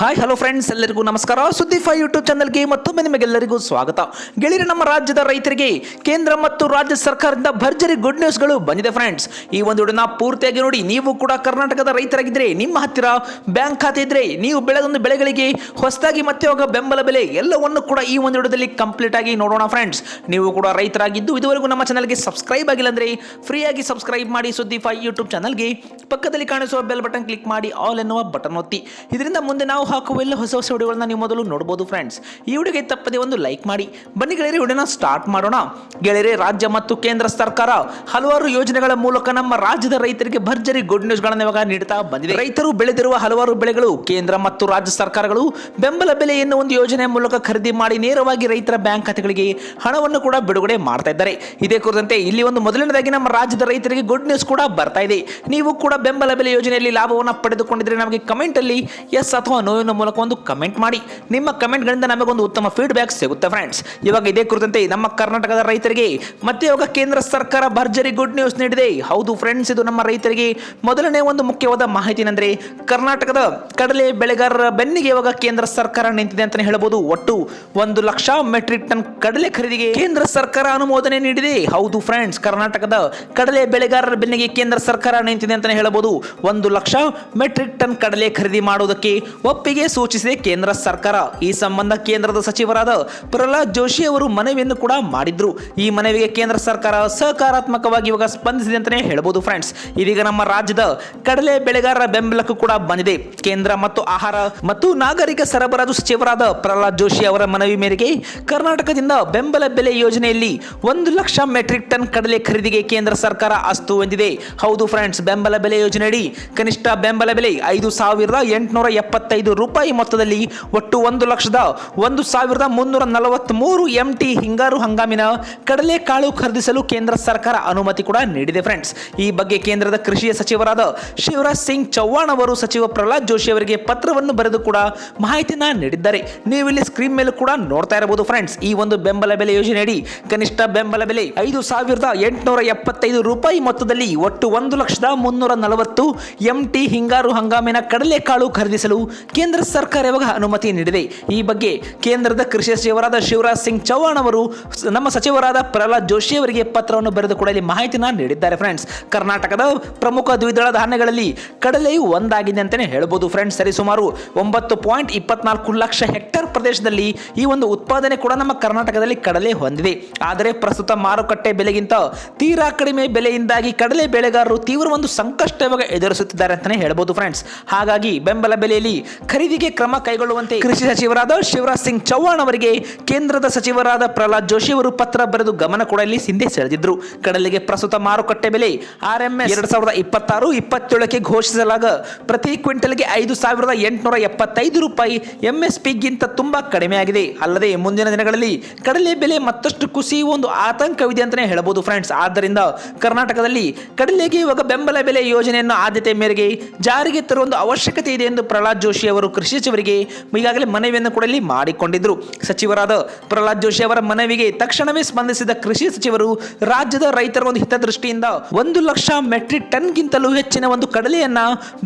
Hi hello friends ಎಲ್ಲರಿಗೂ ನಮಸ್ಕಾರ. ಸುದ್ದಿ ಫೈ ಯೂಟ್ಯೂಬ್ ಚಾನಲ್ಗೆ ಮತ್ತೊಮ್ಮೆ ನಿಮಗೆಲ್ಲರಿಗೂ ಸ್ವಾಗತ. ಗೆಳೆಯರೆ ನಮ್ಮ ರಾಜ್ಯದ ರೈತರಿಗೆ ಕೇಂದ್ರ ಮತ್ತು ರಾಜ್ಯ ಸರ್ಕಾರದಿಂದ ಭರ್ಜರಿ ಗುಡ್ ನ್ಯೂಸ್ಗಳು ಬಂದಿದೆ ಫ್ರೆಂಡ್ಸ್ ಈ ಒಂದು ವಿಡಿಯೋನ ಪೂರ್ತಿಯಾಗಿ ನೋಡಿ, ನೀವು ಕೂಡ ಕರ್ನಾಟಕದ ರೈತರಾಗಿದ್ದರೆ ನಿಮ್ಮ ಹತ್ತಿರ ಬ್ಯಾಂಕ್ ಖಾತೆ ಇದ್ರೆ, ನೀವು ಬೆಳೆದೊಂದು ಬೆಳೆಗಳಿಗೆ ಹೊಸದಾಗಿ ಮತ್ತೆ ಹೋಗ ಬೆಂಬಲ ಬೆಲೆ ಎಲ್ಲವನ್ನು ಕೂಡ ಈ ಒಂದು ವಿಡಿಯೋದಲ್ಲಿ ಕಂಪ್ಲೀಟ್ ಆಗಿ ನೋಡೋಣ ಫ್ರೆಂಡ್ಸ್ ನೀವು ಕೂಡ ರೈತರಾಗಿದ್ದು, ಇದುವರೆಗೂ ನಮ್ಮ ಚಾನಲ್ಗೆ ಸಬ್ಸ್ಕ್ರೈಬ್ ಆಗಿಲ್ಲ ಅಂದರೆ ಫ್ರೀಯಾಗಿ ಸಬ್ಸ್ಕ್ರೈಬ್ ಮಾಡಿ ಸುದ್ದಿ ಫೈ ಯೂಟ್ಯೂಬ್ ಚಾನಲ್ಗೆ ಪಕ್ಕದಲ್ಲಿ ಕಾಣಿಸುವ ಬೆಲ್ ಬಟನ್ ಕ್ಲಿಕ್ ಮಾಡಿ ಆಲ್ ಎನ್ನುವ ಬಟನ್ ಒತ್ತಿ. ಇದರಿಂದ ಮುಂದೆ ನಾವು ಹಾಕುವ ಎಲ್ಲ ಹೊಸ ಹೊಸ ವಿಡಿಯೋಗಳನ್ನ ನೀವು ಮೊದಲು ನೋಡಬಹುದು ಫ್ರೆಂಡ್ಸ್ ಈ ವಿಡಿಯೋಗೆ ತಪ್ಪದೆ ಒಂದು ಲೈಕ್ ಮಾಡಿ. ಬನ್ನಿ ಗೆಳೆಯರಿ, ವಿಡಿಯೋನ ಸ್ಟಾರ್ಟ್ ಮಾಡೋಣ. ಗೆಳೆಯರೆ, ರಾಜ್ಯ ಮತ್ತು ಕೇಂದ್ರ ಸರ್ಕಾರ ಹಲವಾರು ಯೋಜನೆಗಳ ಮೂಲಕ ನಮ್ಮ ರಾಜ್ಯದ ರೈತರಿಗೆ ಭರ್ಜರಿ ಗುಡ್ ನ್ಯೂಸ್ಗಳನ್ನು ಇವಾಗ ನೀಡುತ್ತಾ ಬಂದಿದೆ. ರೈತರು ಬೆಳೆದಿರುವ ಹಲವಾರು ಬೆಳೆಗಳು ಕೇಂದ್ರ ಮತ್ತು ರಾಜ್ಯ ಸರ್ಕಾರಗಳು ಬೆಂಬಲ ಬೆಲೆ ಎನ್ನುವ ಒಂದು ಯೋಜನೆ ಮೂಲಕ ಖರೀದಿ ಮಾಡಿ ನೇರವಾಗಿ ರೈತರ ಬ್ಯಾಂಕ್ ಖಾತೆಗಳಿಗೆ ಹಣವನ್ನು ಕೂಡ ಬಿಡುಗಡೆ ಮಾಡ್ತಾ ಇದ್ದಾರೆ. ಇದೇ ಕುರಿತಂತೆ ಇಲ್ಲಿ ಒಂದು ಮೊದಲನೇದಾಗಿ ನಮ್ಮ ರಾಜ್ಯದ ರೈತರಿಗೆ ಗುಡ್ ನ್ಯೂಸ್ ಕೂಡ ಬರ್ತಾ ಇದೆ. ನೀವು ಕೂಡ ಬೆಂಬಲ ಬೆಲೆ ಯೋಜನೆಯಲ್ಲಿ ಲಾಭವನ್ನು ಪಡೆದುಕೊಂಡಿದ್ರೆ ನಮಗೆ ಕಮೆಂಟ್ ಅಲ್ಲಿ ಎಸ್ ಅಥವಾ ನೋವಿನ ಮೂಲಕ ಒಂದು ಕಮೆಂಟ್ ಮಾಡಿ. ನಿಮ್ಮ ಕಮೆಂಟ್ಗಳಿಂದ ನಮಗೊಂದು ಉತ್ತಮ ಫೀಡ್ಬ್ಯಾಕ್ ಸಿಗುತ್ತೆ ಫ್ರೆಂಡ್ಸ್ ಇವಾಗ ಇದೇ ಕುರಿತಂತೆ ನಮ್ಮ ಕರ್ನಾಟಕದ ರೈತರಿಗೆ, ಮತ್ತೆ ಇವಾಗ ಕೇಂದ್ರ ಸರ್ಕಾರ ಭರ್ಜರಿ ಗುಡ್ ನ್ಯೂಸ್ ನೀಡಿದೆ. ಹೌದು ಫ್ರೆಂಡ್ಸ್ ಇದು ನಮ್ಮ ರೈತರಿಗೆ ಮೊದಲನೇ ಒಂದು ಮುಖ್ಯವಾದ ಮಾಹಿತಿ ಏನಂದ್ರೆ ಕರ್ನಾಟಕದ ಕಡಲೆ ಬೆಳೆಗಾರರ ಬೆನ್ನಿಗೆ ಇವಾಗ ಕೇಂದ್ರ ಸರ್ಕಾರ ನಿಂತಿದೆ ಅಂತಾನೆ ಹೇಳಬಹುದು ಒಟ್ಟು ಒಂದು ಲಕ್ಷ ಮೆಟ್ರಿಕ್ ಟನ್ ಕಡಲೆ ಖರೀದಿಗೆ ಕೇಂದ್ರ ಸರ್ಕಾರ ಅನುಮೋದನೆ ನೀಡಿದೆ. ಹೌದು ಫ್ರೆಂಡ್ಸ್ ಕರ್ನಾಟಕದ ಕಡಲೆ ಬೆಳೆಗಾರರ ಬೆನ್ನಿಗೆ ಕೇಂದ್ರ ಸರ್ಕಾರ ನಿಂತಿದೆ ಅಂತಾನೆ ಹೇಳಬಹುದು ಒಂದು ಲಕ್ಷ ಮೆಟ್ರಿಕ್ ಟನ್ ಕಡಲೆ ಖರೀದಿ ಮಾಡುವುದಕ್ಕೆ ಒಪ್ಪಿಗೆ ಸೂಚಿಸಿದೆ ಕೇಂದ್ರ ಸರ್ಕಾರ. ಈ ಸಂಬಂಧ ಕೇಂದ್ರದ ಸಚಿವರಾದ ಪ್ರಹ್ಲಾದ್ ಜೋಶಿ ಅವರು ಮನವಿಯನ್ನು ಕೂಡ ಮಾಡಿದ್ರು. ಈ ಮನವಿಗೆ ಕೇಂದ್ರ ಸರ್ಕಾರ ಸಕಾರಾತ್ಮಕವಾಗಿ ಇವಾಗ ಸ್ಪಂದಿಸಿದೆ ಅಂತಲೇ ಹೇಳಬಹುದು ಫ್ರೆಂಡ್ಸ್. ಇದೀಗ ನಮ್ಮ ರಾಜ್ಯದ ಕಡಲೆ ಬೆಳೆಗಾರರ ಬೆಂಬಲಕ್ಕೂ ಕೂಡ ಬಂದಿದೆ. ಕೇಂದ್ರ ಮತ್ತು ಆಹಾರ ಮತ್ತು ನಾಗರಿಕ ಸರಬರಾಜು ಸಚಿವರಾದ ಪ್ರಹ್ಲಾದ್ ಜೋಶಿ ಅವರ ಮನವಿ ಮೇರೆಗೆ ಕರ್ನಾಟಕದಿಂದ ಬೆಂಬಲ ಬೆಲೆ ಯೋಜನೆಯಲ್ಲಿ ಒಂದು ಲಕ್ಷ ಮೆಟ್ರಿಕ್ ಟನ್ ಕಡಲೆ ಖರೀದಿಗೆ ಕೇಂದ್ರ ಸರ್ಕಾರ ಅಸ್ತು ಹೊಂದಿದೆ. ಹೌದು ಫ್ರೆಂಡ್ಸ್, ಬೆಂಬಲ ಬೆಲೆ ಯೋಜನೆಯಡಿ ಕನಿಷ್ಠ ಬೆಂಬಲ ಬೆಲೆ ಐದು ಸಾವಿರದ ಎಂಟುನೂರ ಎಪ್ಪತ್ತೈದು ರೂಪಾಯಿ ಮೊತ್ತದಲ್ಲಿ ಒಟ್ಟು ಒಂದು ಲಕ್ಷದ ಒಂದು ಸಾವಿರದ ಮುನ್ನೂರ ನಲವತ್ತ್ಮೂರು ಎಂ ಟಿ ಹಿಂಗಾರು ಹಂಗಾಮಿನ ಕಡಲೆಕಾಳು ಖರೀದಿಸಲು ಕೇಂದ್ರ ಸರ್ಕಾರ ಅನುಮತಿ ಕೂಡ ನೀಡಿದೆ ಫ್ರೆಂಡ್ಸ್ ಈ ಬಗ್ಗೆ ಕೇಂದ್ರದ ಕೃಷಿ ಸಚಿವರಾದ ಶಿವರಾಜ್ ಸಿಂಗ್ ಚೌಹಾಣ್ ಅವರು ಸಚಿವ ಪ್ರಹ್ಲಾದ್ ಜೋಶಿ ಅವರಿಗೆ ಪತ್ರವನ್ನು ಬರೆದು ಕೂಡ ಮಾಹಿತಿನ ನೀಡಿದ್ದಾರೆ. ನೀವು ಇಲ್ಲಿ ಸ್ಕ್ರೀನ್ ಮೇಲೆ ಕೂಡ ನೋಡ್ತಾ ಇರಬಹುದು ಫ್ರೆಂಡ್ಸ್ ಈ ಒಂದು ಬೆಂಬಲ ಬೆಲೆ ಯೋಜನೆಯಡಿ ಕನಿಷ್ಠ ಬೆಂಬಲ ಬೆಲೆ ಐದು ಸಾವಿರದ ಎಂಟುನೂರ ಎಪ್ಪತ್ತೈದು ರೂಪಾಯಿ ಮೊತ್ತದಲ್ಲಿ ಒಟ್ಟು ಒಂದು ಲಕ್ಷದ ಮುನ್ನೂರ ನಲವತ್ತು ಎಂ ಟಿ ಹಿಂಗಾರು ಹಂಗಾಮಿನ ಕಡಲೆಕಾಳು ಖರೀದಿಸಲು ಕೇಂದ್ರ ಸರ್ಕಾರ ಯಾವಾಗ ಅನುಮತಿ ನೀಡಿದೆ? ಈ ಬಗ್ಗೆ ಕೇಂದ್ರದ ಕೃಷಿ ಸಚಿವರಾದ ಶಿವರಾಜ್ ಸಿಂಗ್ ಚೌಹಾಣ್ ಅವರು ನಮ್ಮ ಸಚಿವರಾದ ಪ್ರಹ್ಲಾದ್ ಜೋಶಿ ಅವರಿಗೆ ಪತ್ರವನ್ನು ಬರೆದು ಕೂಡ ಇಲ್ಲಿ ಮಾಹಿತಿನ ನೀಡಿದ್ದಾರೆ ಫ್ರೆಂಡ್ಸ್. ಕರ್ನಾಟಕದ ಪ್ರಮುಖ ದ್ವಿದಳ ಧಾನ್ಯಗಳಲ್ಲಿ ಕಡಲೆಯು ಒಂದಾಗಿದೆ ಅಂತಾನೆ ಹೇಳ್ಬೋದು ಫ್ರೆಂಡ್ಸ್. ಸರಿ ಸುಮಾರು ಒಂಬತ್ತು ಪಾಯಿಂಟ್ ಇಪ್ಪತ್ನಾಲ್ಕು ಲಕ್ಷ ಹೆಕ್ಟೇರ್ ಪ್ರದೇಶದಲ್ಲಿ ಈ ಒಂದು ಉತ್ಪಾದನೆ ಕೂಡ ನಮ್ಮ ಕರ್ನಾಟಕದಲ್ಲಿ ಕಡಲೆ ಹೊಂದಿದೆ. ಆದರೆ ಪ್ರಸ್ತುತ ಮಾರುಕಟ್ಟೆ ಬೆಲೆಗಿಂತ ತೀರಾ ಕಡಿಮೆ ಬೆಲೆಯಿಂದಾಗಿ ಕಡಲೆ ಬೆಳೆಗಾರರು ತೀವ್ರ ಒಂದು ಸಂಕಷ್ಟವಾಗ ಎದುರಿಸುತ್ತಿದ್ದಾರೆ ಅಂತಾನೆ ಹೇಳ್ಬೋದು ಫ್ರೆಂಡ್ಸ್. ಹಾಗಾಗಿ ಬೆಂಬಲ ಬೆಲೆಯಲ್ಲಿ ಖರೀದಿಗೆ ಕ್ರಮ ಕೈಗೊಳ್ಳುವಂತೆ ಕೃಷಿ ಸಚಿವರಾದ ಶಿವರಾಜ್ ಸಿಂಗ್ ಚೌಹಾಣ್ ಅವರಿಗೆ ಕೇಂದ್ರದ ಸಚಿವರಾದ ಪ್ರಹ್ಲಾದ್ ಜೋಶಿ ಅವರು ಪತ್ರ ಬರೆದು ಗಮನ ಕೊಡಲಿ ಇಲ್ಲಿ ಹಿಂದೆ ಸೆಳೆದಿದ್ರು. ಕಡಲೆಗೆ ಪ್ರಸ್ತುತ ಮಾರುಕಟ್ಟೆ ಬೆಲೆ ಆರ್ ಎಂ ಎಸ್ ಎರಡ್ ಸಾವಿರದ ಇಪ್ಪತ್ತಾರು, ಇಪ್ಪತ್ತೇಳಕ್ಕೆ ಘೋಷಿಸಲಾಗ. ಪ್ರತಿ ಕ್ವಿಂಟಲ್ಗೆ ಐದು ಸಾವಿರದ ಎಂಟುನೂರ ಎಪ್ಪತ್ತೈದು ರೂಪಾಯಿ ಎಂಎಸ್ಪಿಗಿಂತ ತುಂಬಾ ಕಡಿಮೆ ಆಗಿದೆ. ಅಲ್ಲದೆ ಮುಂದಿನ ದಿನಗಳಲ್ಲಿ ಕಡಲೆ ಬೆಲೆ ಮತ್ತಷ್ಟು ಕುಸಿಯುವ ಒಂದು ಆತಂಕವಿದೆ ಅಂತಲೇ ಹೇಳಬಹುದು ಫ್ರೆಂಡ್ಸ್. ಆದ್ದರಿಂದ ಕರ್ನಾಟಕದಲ್ಲಿ ಕಡಲೆಗೆ ಇವಾಗ ಬೆಂಬಲ ಬೆಲೆ ಯೋಜನೆಯನ್ನು ಆದ್ಯತೆ ಮೇರೆಗೆ ಜಾರಿಗೆ ತರುವ ಅವಶ್ಯಕತೆ ಇದೆ ಎಂದು ಪ್ರಹ್ಲಾದ್ ಜೋಶಿ ಅವರು ಕೃಷಿ ಸಚಿವರಿಗೆ ಈಗಾಗಲೇ ಮನವಿಯನ್ನು ಕೂಡ ಇಲ್ಲಿ ಮಾಡಿಕೊಂಡಿದ್ರು. ಸಚಿವರಾದ ಪ್ರಹ್ಲಾದ್ ಜೋಶಿ ಅವರ ಮನವಿಗೆ ತಕ್ಷಣವೇ ಸ್ಪಂದಿಸಿದ ಕೃಷಿ ಸಚಿವರು, ರಾಜ್ಯದ ರೈತರ ಒಂದು ಹಿತದೃಷ್ಟಿಯಿಂದ ಒಂದು ಲಕ್ಷ ಮೆಟ್ರಿಕ್ ಟನ್ಗಿಂತಲೂ ಹೆಚ್ಚಿನ ಒಂದು ಕಡಲೆಯನ್ನ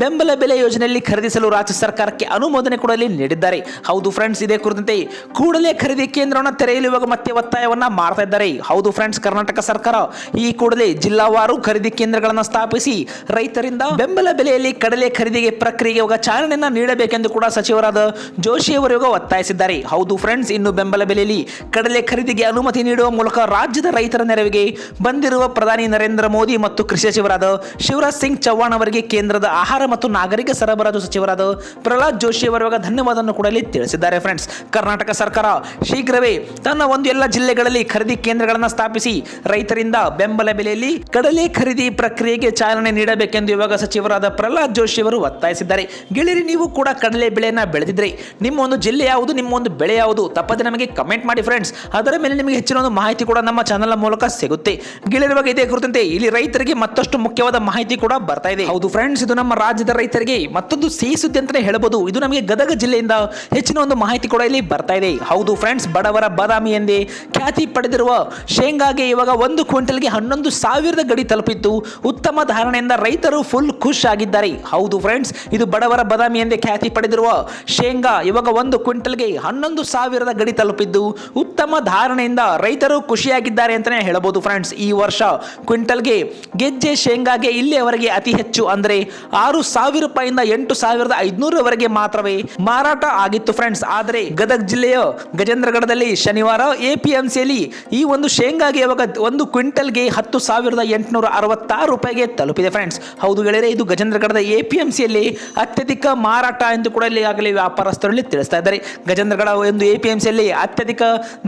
ಬೆಂಬಲ ಬೆಲೆ ಯೋಜನೆಯಲ್ಲಿ ಖರೀದಿಸಲು ರಾಜ್ಯ ಸರ್ಕಾರಕ್ಕೆ ಅನುಮೋದನೆ ಕೂಡ ಇಲ್ಲಿ ನೀಡಿದ್ದಾರೆ. ಹೌದು ಫ್ರೆಂಡ್ಸ್ ಇದೇ ಕುರಿತಂತೆ ಕೂಡಲೇ ಖರೀದಿ ಕೇಂದ್ರವನ್ನು ತೆರೆಯಲು ಇವಾಗ ಮತ್ತೆ ಒತ್ತಾಯವನ್ನ ಮಾಡ್ತಾ ಇದ್ದಾರೆ. ಹೌದು ಫ್ರೆಂಡ್ಸ್ ಕರ್ನಾಟಕ ಸರ್ಕಾರ ಈ ಕೂಡಲೇ ಜಿಲ್ಲಾವಾರು ಖರೀದಿ ಕೇಂದ್ರಗಳನ್ನು ಸ್ಥಾಪಿಸಿ ರೈತರಿಂದ ಬೆಂಬಲ ಬೆಲೆಯಲ್ಲಿ ಕಡಲೆ ಖರೀದಿಗೆ ಪ್ರಕ್ರಿಯೆಗೆ ಚಾಲನೆಯನ್ನ ನೀಡಬೇಕೆಂದು ಕೂಡ ಸಚಿವರಾದ ಜೋಶಿ ಅವರು ಇವಾಗ ಒತ್ತಾಯಿಸಿದ್ದಾರೆ. ಹೌದು ಫ್ರೆಂಡ್ಸ್ ಇನ್ನು ಬೆಂಬಲ ಬೆಲೆಯಲ್ಲಿ ಕಡಲೆ ಖರೀದಿಗೆ ಅನುಮತಿ ನೀಡುವ ಮೂಲಕ ರಾಜ್ಯದ ರೈತರ ನೆರವಿಗೆ ಬಂದಿರುವ ಪ್ರಧಾನಿ ನರೇಂದ್ರ ಮೋದಿ ಮತ್ತು ಕೃಷಿ ಸಚಿವರಾದ ಶಿವರಾಜ್ ಸಿಂಗ್ ಚೌಹಾಣ್ ಅವರಿಗೆ ಕೇಂದ್ರದ ಆಹಾರ ಮತ್ತು ನಾಗರಿಕ ಸರಬರಾಜು ಸಚಿವರಾದ ಪ್ರಹ್ಲಾದ್ ಜೋಶಿ ಅವರು ಧನ್ಯವಾದವನ್ನು ಕೂಡ ತಿಳಿಸಿದ್ದಾರೆ ಫ್ರೆಂಡ್ಸ್ ಕರ್ನಾಟಕ ಸರ್ಕಾರ ಶೀಘ್ರವೇ ತನ್ನ ಒಂದು ಎಲ್ಲ ಜಿಲ್ಲೆಗಳಲ್ಲಿ ಖರೀದಿ ಕೇಂದ್ರಗಳನ್ನು ಸ್ಥಾಪಿಸಿ ರೈತರಿಂದ ಬೆಂಬಲ ಬೆಲೆಯಲ್ಲಿ ಕಡಲೆ ಖರೀದಿ ಪ್ರಕ್ರಿಯೆಗೆ ಚಾಲನೆ ನೀಡಬೇಕೆಂದು ಇವಾಗ ಸಚಿವರಾದ ಪ್ರಹ್ಲಾದ್ ಜೋಶಿ ಅವರು ಒತ್ತಾಯಿಸಿದ್ದಾರೆ. ಗೆಳೆಯರಿ, ನೀವು ಕೂಡ ಕಡಲೆ ಬೆಳೆಯನ್ನು ಬೆಳೆದಿದ್ರೆ. ನಿಮ್ಮ ಒಂದು ಜಿಲ್ಲೆ ಯಾವುದು ನಿಮ್ಮ ಒಂದು ಬೆಳೆ ಯಾವುದು? ತಪ್ಪದೆ ನಮಗೆ ಕಮೆಂಟ್ ಮಾಡಿ ಫ್ರೆಂಡ್ಸ್ ಅದರ ಮೇಲೆ ನಿಮಗೆ ಹೆಚ್ಚಿನ ಒಂದು ಮಾಹಿತಿ ಕೂಡ ನಮ್ಮ ಚಾನಲ್ ಮೂಲಕ ಸಿಗುತ್ತೆ. ಗೆಳೆಯರಿವಾಗ ಇದೇ ಕುರಿತಂತೆ ಇಲ್ಲಿ ರೈತರಿಗೆ ಮತ್ತಷ್ಟು ಮುಖ್ಯವಾದ ಮಾಹಿತಿ ಕೂಡ ಬರ್ತಾ ಇದೆ. ಹೌದು ಫ್ರೆಂಡ್ಸ್ ಇದು ನಮ್ಮ ರಾಜ್ಯದ ರೈತರಿಗೆ ಮತ್ತೊಂದು ಸಿಹಿ ಸುದ್ದಿ ಅಂತಾನೆ ಹೇಳಬಹುದು ಇದು ನಮಗೆ ಗದಗ ಜಿಲ್ಲೆಯಿಂದ ಹೆಚ್ಚಿನ ಒಂದು ಮಾಹಿತಿ ಕೂಡ ಇಲ್ಲಿ ಬರ್ತಾ ಇದೆ. ಹೌದು ಫ್ರೆಂಡ್ಸ್ ಬಡವರ ಬಾದಾಮಿ ಎಂದೇ ಖ್ಯಾತಿ ಪಡೆದಿರುವ ಶೇಂಗಾಗೆ ಇವಾಗ ಒಂದು ಕ್ವಿಂಟಲ್ಗೆ ಹನ್ನೊಂದು ಸಾವಿರದ ಗಡಿ ತಲುಪಿತ್ತು ಉತ್ತಮ ಧಾರಣೆಯಿಂದ ರೈತರು ಫುಲ್ ಖುಷ್ ಆಗಿದ್ದಾರೆ. ಹೌದು ಫ್ರೆಂಡ್ಸ್ ಇದು ಬಡವರ ಬಾದಾಮಿ ಎಂದೇ ಖ್ಯಾತಿ ಪಡೆದಿರುವ ಶೇಂಗಾ ಇವಾಗ ಒಂದು ಕ್ವಿಂಟಲ್ಗೆ ಹನ್ನೊಂದು ಸಾವಿರದ ಗಡಿ ತಲುಪಿದ್ದು ಉತ್ತಮ ಧಾರಣೆಯಿಂದ ರೈತರು ಖುಷಿಯಾಗಿದ್ದಾರೆ ಅಂತಲೇ ಹೇಳಬಹುದು ಫ್ರೆಂಡ್ಸ್. ಈ ವರ್ಷ ಕ್ವಿಂಟಲ್ಗೆ ಗೆಜ್ಜೆ ಶೇಂಗಾಗೆ ಇಲ್ಲಿಯವರೆಗೆ ಅತಿ ಹೆಚ್ಚು ಅಂದರೆ ಆರು ಸಾವಿರ ರೂಪಾಯಿಂದ ಎಂಟು ಸಾವಿರದ ಐದುನೂರವರೆಗೆ ಮಾತ್ರವೇ ಮಾರಾಟ ಆಗಿತ್ತು ಫ್ರೆಂಡ್ಸ್. ಆದರೆ ಗದಗ ಜಿಲ್ಲೆಯ ಗಜೇಂದ್ರಗಢದಲ್ಲಿ ಶನಿವಾರ ಎಪಿಎಂಸಿಯಲ್ಲಿ ಈ ಒಂದು ಶೇಂಗಾಗೆ ಇವಾಗ ಒಂದು ಕ್ವಿಂಟಲ್ಗೆ ಹತ್ತು ಸಾವಿರದ ಎಂಟುನೂರ ಅರವತ್ತಾರು ರೂಪಾಯಿಗೆ ತಲುಪಿದೆ ಫ್ರೆಂಡ್ಸ್. ಹೌದು ಗೆಳೆಯರೆ, ಇದು ಗಜೇಂದ್ರಗಢದ ಎಪಿಎಂಸಿಯಲ್ಲಿ ಅತ್ಯಧಿಕ ಮಾರಾಟ ಎಂದು ಕೂಡ ಇಲ್ಲಿ ಆಗಲೇ ವ್ಯಾಪಾರಸ್ಥರಲ್ಲಿ ತಿಳಿಸ್ತಾ ಇದ್ದಾರೆ. ಗಜೇಂದ್ರಗಡ ಒಂದು ಎಪಿಎಂಸಿಯಲ್ಲಿ ಅತ್ಯಧಿಕ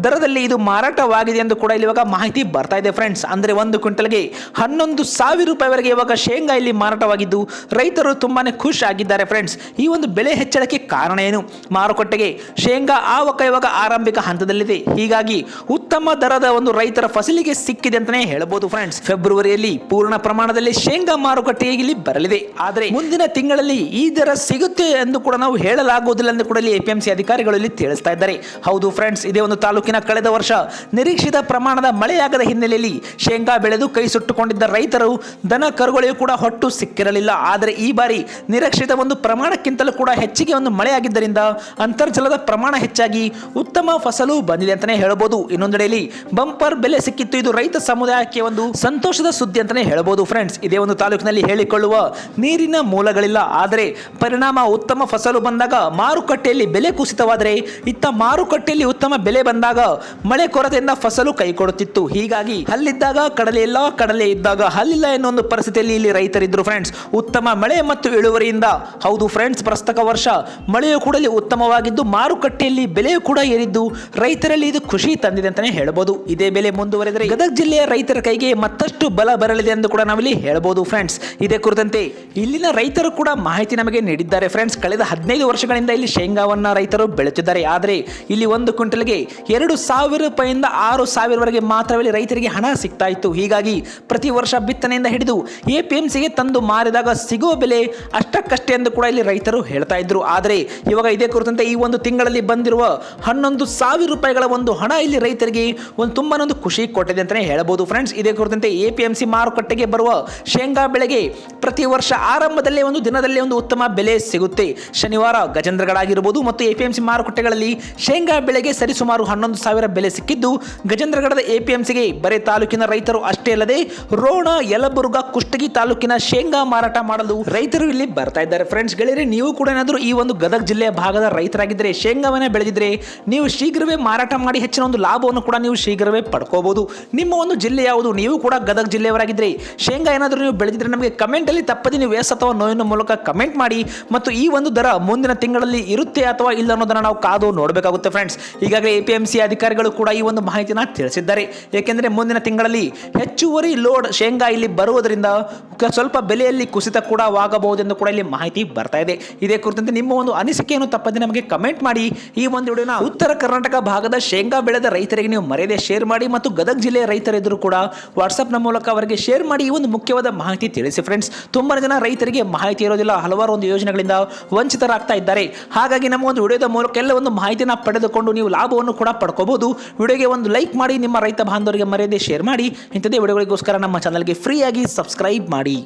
ದರದಲ್ಲಿ ಇದು ಮಾರಾಟವಾಗಿದೆ ಎಂದು ಕೂಡ ಇಲ್ಲಿ ಇವಾಗ ಮಾಹಿತಿ ಬರ್ತಾ ಇದೆ ಫ್ರೆಂಡ್ಸ್ ಅಂದ್ರೆ ಒಂದು ಕ್ವಿಂಟಲ್ಗೆ ಹನ್ನೊಂದು ಸಾವಿರ ರೂಪಾಯಿವರೆಗೆ ಇವಾಗ ಶೇಂಗಾ ಇಲ್ಲಿ ಮಾರಾಟವಾಗಿದ್ದು, ರೈತರು ತುಂಬಾನೇ ಖುಷ್ ಆಗಿದ್ದಾರೆ ಫ್ರೆಂಡ್ಸ್ ಈ ಒಂದು ಬೆಲೆ ಹೆಚ್ಚಳಕ್ಕೆ ಕಾರಣ ಏನು? ಮಾರುಕಟ್ಟೆಗೆ ಶೇಂಗಾ ಆವಕ ಇವಾಗ ಆರಂಭಿಕ ಹಂತದಲ್ಲಿದೆ. ಹೀಗಾಗಿ ಉತ್ತಮ ದರದ ಒಂದು ರೈತರ ಫಸಲಿಗೆ ಸಿಕ್ಕಿದೆ ಅಂತಾನೆ ಹೇಳಬಹುದು ಫ್ರೆಂಡ್ಸ್ ಫೆಬ್ರವರಿಯಲ್ಲಿ ಪೂರ್ಣ ಪ್ರಮಾಣದಲ್ಲಿ ಶೇಂಗಾ ಮಾರುಕಟ್ಟೆಗೆ ಇಲ್ಲಿ ಬರಲಿದೆ. ಆದರೆ ಮುಂದಿನ ತಿಂಗಳಲ್ಲಿ ಈ ದರ ಸಿಗುತ್ತೆ ಎಂದು ಕೂಡ ನಾವು ಹೇಳಲಾಗುವುದಿಲ್ಲ ಎಂದು ಕೂಡ ಇಲ್ಲಿ ಎಪಿಎಂಸಿ ಅಧಿಕಾರಿಗಳು ಇಲ್ಲಿ ತಿಳಿಸ್ತಾ ಇದ್ದಾರೆ. ಹೌದು ಫ್ರೆಂಡ್ಸ್ ಇದೇ ಒಂದು ತಾಲೂಕಿನ ಕಳೆದ ವರ್ಷ ನಿರೀಕ್ಷಿತ ಪ್ರಮಾಣದ ಮಳೆಯಾಗದ ಹಿನ್ನೆಲೆಯಲ್ಲಿ ಶೇಂಗಾ ಬೆಳೆದು ಕೈ ಸುಟ್ಟುಕೊಂಡಿದ್ದ ರೈತರು ದನ ಕರುಗಳಿಗೂ ಕೂಡ ಹೊಟ್ಟು ಸಿಕ್ಕಿರಲಿಲ್ಲ. ಆದರೆ ಈ ಬಾರಿ ನಿರೀಕ್ಷಿತ ಒಂದು ಪ್ರಮಾಣಕ್ಕಿಂತಲೂ ಕೂಡ ಹೆಚ್ಚಿಗೆ ಒಂದು ಮಳೆಯಾಗಿದ್ದರಿಂದ ಅಂತರ್ಜಲದ ಪ್ರಮಾಣ ಹೆಚ್ಚಾಗಿ ಉತ್ತಮ ಫಸಲು ಬಂದಿದೆ ಅಂತಾನೆ ಹೇಳಬಹುದು. ಇನ್ನೊಂದೆಡೆಯಲ್ಲಿ ಬಂಪರ್ ಬೆಲೆ ಸಿಕ್ಕಿತ್ತು. ಇದು ರೈತ ಸಮುದಾಯಕ್ಕೆ ಒಂದು ಸಂತೋಷದ ಸುದ್ದಿ ಅಂತಾನೆ ಹೇಳಬಹುದು. ಫ್ರೆಂಡ್ಸ್ ಇದೇ ಒಂದು ತಾಲೂಕಿನಲ್ಲಿ ಹೇಳಿಕೊಳ್ಳುವ ನೀರಿನ ಮೂಲಗಳಿಲ್ಲ. ಆದರೆ ಪರಿಣಾಮ ಉತ್ತಮ ಫಸಲು ಬಂದಾಗ ಮಾರುಕಟ್ಟೆಯಲ್ಲಿ ಬೆಲೆ ಕುಸಿತವಾದರೆ ಇತ್ತ ಮಾರುಕಟ್ಟೆಯಲ್ಲಿ ಉತ್ತಮ ಬೆಲೆ ಬಂದಾಗ ಮಳೆ ಕೊರತೆಯಿಂದ ಫಸಲು ಕೈಕೊಡುತ್ತಿತ್ತು ಹೀಗಾಗಿ ಹಲ್ಲಿದ್ದಾಗ ಕಡಲೆ ಇಲ್ಲ, ಕಡಲೆ ಇದ್ದಾಗ ಹಲ್ಲಿಲ್ಲ ಎನ್ನುವ ಒಂದು ಪರಿಸ್ಥಿತಿಯಲ್ಲಿ ಇಲ್ಲಿ ರೈತರಿದ್ರು ಫ್ರೆಂಡ್ಸ್ ಉತ್ತಮ ಮಳೆ ಮತ್ತು ಇಳುವರಿಯಿಂದ ಹೌದು ಫ್ರೆಂಡ್ಸ್ ಪ್ರಸ್ತಕ ವರ್ಷ ಮಳೆಯು ಕೂಡ ಉತ್ತಮವಾಗಿದ್ದು ಮಾರುಕಟ್ಟೆಯಲ್ಲಿ ಬೆಲೆಯು ಕೂಡ ಏರಿದ್ದು ರೈತರಲ್ಲಿ ಇದು ಖುಷಿ ತಂದಿದೆ ಅಂತಾನೆ ಹೇಳಬಹುದು ಇದೇ ಬೆಲೆ ಮುಂದುವರೆದರೆ ಗದಗ ಜಿಲ್ಲೆಯ ರೈತರ ಕೈಗೆ ಮತ್ತಷ್ಟು ಬಲ ಬರಲಿದೆ ಎಂದು ಕೂಡ ನಾವಿಲ್ಲಿ ಹೇಳಬಹುದು ಫ್ರೆಂಡ್ಸ್ ಇದೇ ಕುರಿತಂತೆ ಇಲ್ಲಿನ ರೈತರು ಕೂಡ ಮಾಹಿತಿ ನಮಗೆ ನೀಡಿದ್ದಾರೆ ಫ್ರೆಂಡ್ಸ್ ಕಳೆದ ಹದಿನೈದು ವರ್ಷಗಳಿಂದ ಇಲ್ಲಿ ಶೇಂಗಾವನ್ನ ರೈತರು ಬೆಳೆಯುತ್ತಿದ್ದಾರೆ. ಆದರೆ ಇಲ್ಲಿ ಒಂದು ಕ್ವಿಂಟಲ್ಗೆ ಎರಡು ಸಾವಿರ ರೂಪಾಯಿಂದ ಆರು ಸಾವಿರವರೆಗೆ ಮಾತ್ರವೇ ರೈತರಿಗೆ ಹಣ ಸಿಗ್ತಾ ಇತ್ತು. ಹೀಗಾಗಿ ಪ್ರತಿ ವರ್ಷ ಬಿತ್ತನೆಯಿಂದ ಹಿಡಿದು ಎ ಪಿ ಎಂ ಸಿಗೆ ತಂದು ಮಾರಿದಾಗ ಸಿಗುವ ಬೆಲೆ ಅಷ್ಟಕ್ಕಷ್ಟೇ ಎಂದು ಕೂಡ ಇಲ್ಲಿ ರೈತರು ಹೇಳ್ತಾ ಇದ್ರು. ಆದರೆ ಇವಾಗ ಇದೇ ಕುರಿತಂತೆ ಈ ಒಂದು ತಿಂಗಳಲ್ಲಿ ಬಂದಿರುವ ಹನ್ನೊಂದು ಸಾವಿರ ರೂಪಾಯಿಗಳ ಒಂದು ಹಣ ಇಲ್ಲಿ ರೈತರಿಗೆ ಒಂದು ತುಂಬಾ ಒಂದು ಖುಷಿ ಕೊಟ್ಟಿದೆ ಅಂತಲೇ ಹೇಳಬಹುದು ಫ್ರೆಂಡ್ಸ್, ಇದೇ ಕುರಿತಂತೆ ಎ ಪಿ ಎಂ ಸಿ ಮಾರುಕಟ್ಟೆಗೆ ಬರುವ ಶೇಂಗಾ ಬೆಳೆಗೆ ಪ್ರತಿ ವರ್ಷ ಆರಂಭದಲ್ಲೇ ಒಂದು ದಿನದಲ್ಲೇ ಒಂದು ಉತ್ತಮ ಬೆಲೆ ಸಿಗುತ್ತೆ. ಶನಿವಾರ ಗಜೇಂದ್ರಗಡಾಗಿರ್ಬೋದು ಮತ್ತು ಎ ಪಿ ಎಂ ಸಿ ಮಾರುಕಟ್ಟೆಗಳಲ್ಲಿ ಶೇಂಗಾ ಬೆಳೆಗೆ ಸರಿಸುಮಾರು ಹನ್ನೊಂದು ಸಾವಿರ ಬೆಲೆ ಸಿಕ್ಕಿದ್ದು, ಗಜೇಂದ್ರಗಡದ ಎ ಪಿ ಎಂ ಸಿಗೆ ಬರೀ ತಾಲೂಕಿನ ರೈತರು ಅಷ್ಟೇ ಅಲ್ಲದೆ ರೋಣ ಯಲಬುರ್ಗ ಕುಷ್ಟಗಿ ತಾಲೂಕಿನ ಶೇಂಗಾ ಮಾರಾಟ ಮಾಡಲು ರೈತರು ಇಲ್ಲಿ ಬರ್ತಾ ಇದ್ದಾರೆ. ಫ್ರೆಂಡ್ಸ್ ಗೆಳೆಯರೆ, ನೀವು ಕೂಡ ಏನಾದರೂ ಈ ಒಂದು ಗದಗ ಜಿಲ್ಲೆಯ ಭಾಗದ ರೈತರಾಗಿದ್ದರೆ ಶೇಂಗಾವನ್ನೇ ಬೆಳೆದಿದ್ರೆ ನೀವು ಶೀಘ್ರವೇ ಮಾರಾಟ ಮಾಡಿ ಹೆಚ್ಚಿನ ಒಂದು ಲಾಭವನ್ನು ಕೂಡ ನೀವು ಶೀಘ್ರವೇ ಪಡ್ಕೋಬಹುದು ನಿಮ್ಮ ಒಂದು ಜಿಲ್ಲೆ ಯಾವುದು? ನೀವು ಕೂಡ ಗದಗ ಜಿಲ್ಲೆಯವರಾಗಿದ್ದರೆ ಶೇಂಗಾ ಏನಾದರೂ ನೀವು ಬೆಳೆದಿದ್ರೆ ನಮಗೆ ಕಮೆಂಟಲ್ಲಿ ತಪ್ಪದೆ ನೀವು ಎಸ್ ಅಥವಾ ನೋವಿನ ಮೂಲಕ ಕಮೆಂಟ್ ಮಾಡಿ ಮತ್ತು ಈ ಒಂದು ಮುಂದಿನ ತಿಂಗಳಲ್ಲಿ ಇರುತ್ತೆ ಅಥವಾ ಇಲ್ಲ ಅನ್ನೋದನ್ನ ನಾವು ಕಾದು ನೋಡಬೇಕಾಗುತ್ತೆ ಫ್ರೆಂಡ್ಸ್ ಈಗಾಗಲೇ ಎ ಅಧಿಕಾರಿಗಳು ಕೂಡ ಈ ಒಂದು ಮಾಹಿತಿನ ತಿಳಿಸಿದ್ದಾರೆ. ಏಕೆಂದರೆ ಮುಂದಿನ ತಿಂಗಳಲ್ಲಿ ಹೆಚ್ಚುವರಿ ಲೋಡ್ ಶೇಂಗಾ ಇಲ್ಲಿ ಬರುವುದರಿಂದ ಸ್ವಲ್ಪ ಬೆಲೆಯಲ್ಲಿ ಕುಸಿತ ಕೂಡ ಆಗಬಹುದೆಂದು ಕೂಡ ಇಲ್ಲಿ ಮಾಹಿತಿ ಬರ್ತಾ ಇದೆ. ಇದೇ ಕುರಿತಂತೆ ನಿಮ್ಮ ಒಂದು ಅನಿಸಿಕೆಯನ್ನು ತಪ್ಪದೆ ನಮಗೆ ಕಮೆಂಟ್ ಮಾಡಿ. ಈ ಒಂದು ವಿಡಿಯೋನ ಉತ್ತರ ಕರ್ನಾಟಕ ಭಾಗದ ಶೇಂಗಾ ಬೆಳೆದ ರೈತರಿಗೆ ನೀವು ಮರೆಯದೆ ಶೇರ್ ಮಾಡಿ ಮತ್ತು ಗದಗ ಜಿಲ್ಲೆಯ ರೈತರಿದ್ದರೂ ಕೂಡ ವಾಟ್ಸಪ್ನ ಮೂಲಕ ಅವರಿಗೆ ಶೇರ್ ಮಾಡಿ ಈ ಒಂದು ಮುಖ್ಯವಾದ ಮಾಹಿತಿ ತಿಳಿಸಿ ಫ್ರೆಂಡ್ಸ್ ತುಂಬಾ ಜನ ರೈತರಿಗೆ ಮಾಹಿತಿ ಇರೋದಿಲ್ಲ. ಹಲವಾರು ಒಂದು ಯೋಜನೆಗಳಿಂದ ವಂಚಿತರಾಗ್ತಾ ಇದ್ದಾರೆ. ಹಾಗಾಗಿ ನಮ್ಮ ಒಂದು ವಿಡಿಯೋದ ಮೂಲಕ ಎಲ್ಲ ಒಂದು ಮಾಹಿತಿನ ಪಡೆದುಕೊಂಡು ನೀವು ಲಾಭವನ್ನು ಕೂಡ ಪಡ್ಕೋಬಹುದು. ವಿಡಿಯೋಗೆ ಒಂದು ಲೈಕ್ ಮಾಡಿ, ನಿಮ್ಮ ರೈತ ಬಾಂಧವರಿಗೆ ಮರ್ಯಾದೆ ಶೇರ್ ಮಾಡಿ. ಇಂಥದೇ ವಿಡಿಯೋಗಳಿಗೋಸ್ಕರ ನಮ್ಮ ಚಾನಲ್ಗೆ ಫ್ರೀಯಾಗಿ ಸಬ್ಸ್ಕ್ರೈಬ್ ಮಾಡಿ.